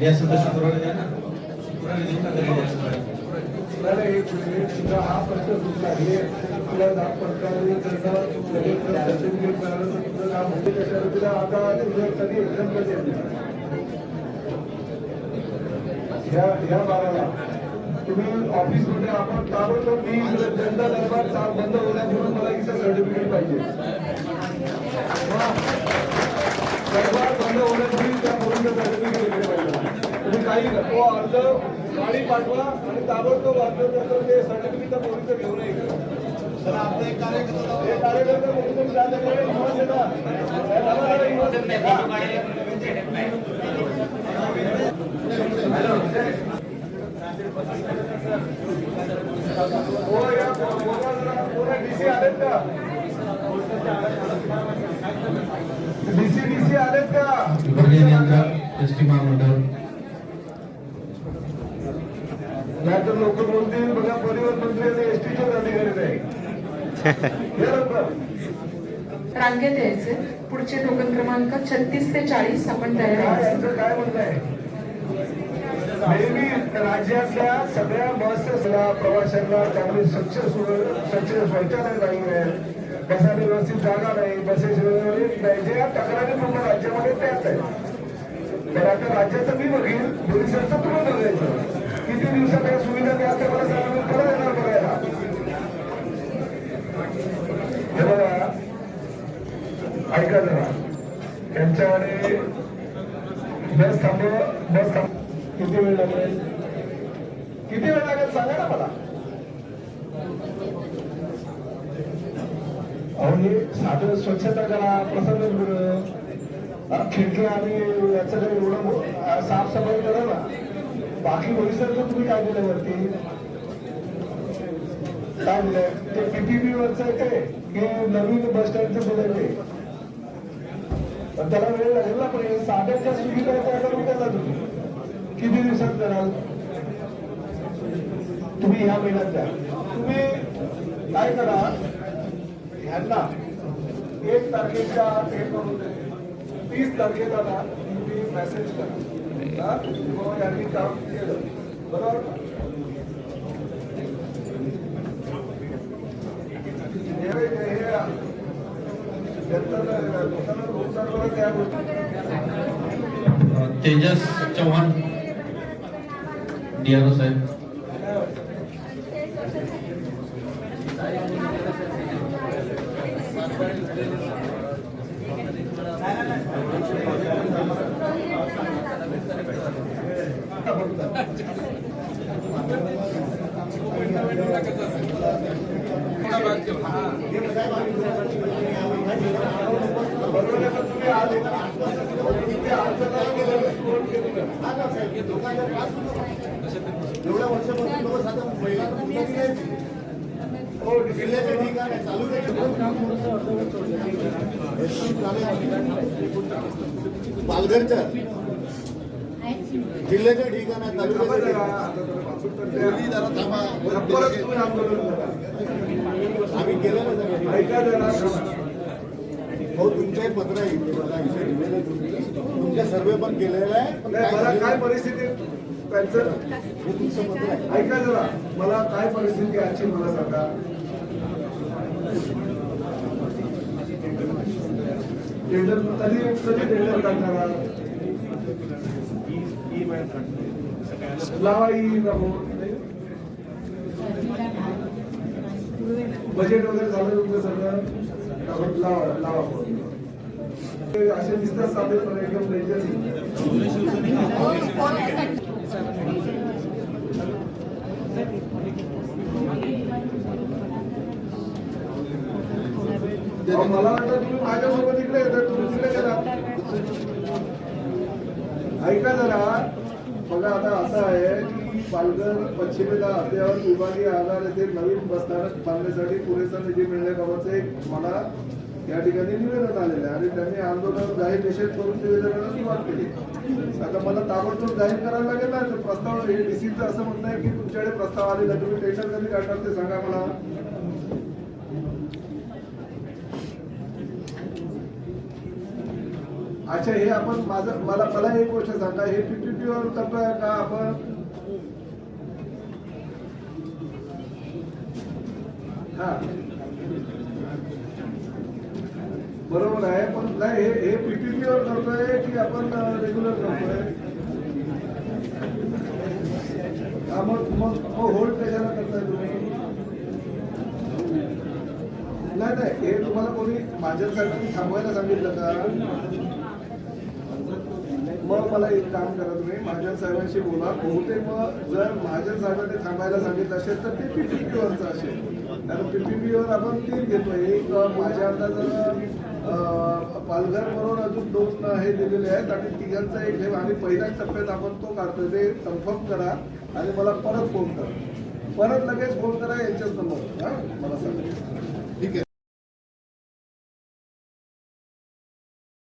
Gas सुद्धा शुक्रवारी द्या ना शुक्रवारी देऊ का तरी गॅस मला एक मिनिट तुझा हा प्रश्न सुटला हे तुला दाब पडताना त्याचा लगेच सर्टिफिकेट मिळालं तर तुझं काम होते कशाला तुला आता तुझं कधी एक्झाम कधी येते ह्या ह्या बाराला तुम्ही ऑफिसमध्ये आपण ताबडतोब मी जनता दरबार बंद होण्यापूर्वी मला इथं सर्टिफिकेट पाहिजे. दरबार बंद होण्यापूर्वी त्या मुलीचं सर्टिफिकेट पाहिजे. तुम्ही काही. तो अर्ज गाडी पाठवा आणि ताबडतोब अर्ज करतो. ते सर्टिफिकेट त्या मुलीचं घेऊन ये सर आपला एक कार्यकर्ता हे मुलीचं जाण्याकडे निवास येतात या गावाला निवास येतात. हो या डीसी आलेत का डीसी डीसी आलेत विभागीय नियंत्रक एस टी महामंडळ. नाहीतर लोक बोलतील बघा परिवहन मंत्री आणि एसटीचेच अधिकारी नाही हे लवकर रांगेत यायचे पुढचे टोकन क्रमांक छत्तीस ते चाळीस आपण तयार काय आहे नेहमी राज्यातल्या सगळ्या बसेसला प्रवाशांना चांगली स्वच्छ स्वच्छ शौचालय नाही आहे बसायला व्यवस्थित जागा नाही बसेस व्यवस्थित नाही. जे तक्रारी पूर्ण राज्यामध्ये त्याच आहे तर आता राज्याचं मी बघीन पोलिसांचं तुम्ही बघायचं किती दिवसात या सुविधा द्या त्या मला सांगा मी परत येणार बघायला. हे बघा ऐका जरा. त्यांच्याकडे बस थांबव बस थांब किती वेळ लागेल? किती वेळ लागेल? सांगा ना मला. अहो हे साधं स्वच्छता करा प्रसन्न खिडकी आणि याचं काही एवढं साफसफाई करा ना. बाकी परिसराचं तुम्ही काय दिलं वरती? काय दिलंय ते पीपीपी वरच आहे ते. की नवीन बस स्टँडचं दिलंय ते. पण त्याला वेळ लागेल ना पण साध्याच्या सुविधा त्या करून त्याला तुम्ही? किती दिवसात कराल तुम्ही ह्या महिन्यात द्या तुम्ही काय करा? ह्यांना एक तारखेच्या आत हे करून दे. तीस तारखेला ना तुम्ही मेसेज करा हा? किंवा यांनी काम केलं बरोबर? हे- हे- हे- जनता लोकांना रोजगार वगैरे त्या गोष्टी तेजस चव्हाण डीआरओ साहेब बरोबर आहे, पण तुम्ही आज तुम्ही आज जर नाही केलं, कोण केलं? एवढ्या वर्षापासून लोक साधं पहिल्यांदा पालघरच्या जिल्ह्याच्या ठिकाणी. आम्ही केलं ना हो तुमचंही पत्र आहे. तुमच्या सर्वे पण केलेला आहे. काय परिस्थिती? त्यांचं ऐका जरा मला काय परिस्थिती आजची मला सांगा. टेंडर कधी कधी टेंडर काढणार आहात? बजेट वगैरे झालं तुमचं सगळं? लावा लावा असे दिसतात साधे पण एकदम डेंजर मला वाटतं तुम्ही माझ्यासोबत इकडे येतात तुम्ही तिकडे गेला ऐका जरा बघा आता असं आहे की पालघर पश्चिमेला अद्ययावत विभागीय आधार येथे नवीन बसस्थानक बांधण्यासाठी पुरेसा निधी मिळण्याबाबतचं एक मला या ठिकाणी निवेदन आलेलं आहे. आणि त्यांनी आंदोलन जाहीर निषेध करून निवेदनाला सुरुवात केली. आता मला ताबडतोब जाहीर करायला लागेल ना तर प्रस्ताव हे डीसीचं असं म्हणणं आहे की तुमच्याकडे प्रस्ताव आलेला तुम्ही टेंडर कधी काढणार ते सांगा मला. अच्छा हे आपण माझं मला मला एक गोष्ट सांगा हे पीपीपी वर करतोय का आपण? हा. बरोबर आहे पण नाही हे हे पीपीपी करतोय की आपण रेग्युलर करतोय? हा मग मग मग होल्ड कशाला करताय तुम्ही. नाही नाही हे तुम्हाला कोणी माझ्यासाठी थांबवायला सांगितलं का? मग मला एक काम करा तुम्ही महाजन साहेबांशी बोला. बहुतेक मग जर महाजन साहेबांनी थांबायला सांगितलं असेल तर ते पीपीपीवरचं असेल. कारण पीपीपीवर आपण तीन घेतोय. एक माझ्या अंदाजानं पालघर म्हणून अजून दोन हे दिलेले आहेत आणि तिघांचा एक हे आणि पहिल्याच टप्प्यात आपण तो काढतो ते कन्फर्म करा आणि मला परत फोन करा. परत लगेच फोन करा यांच्याच नंबर हा मला सांगा.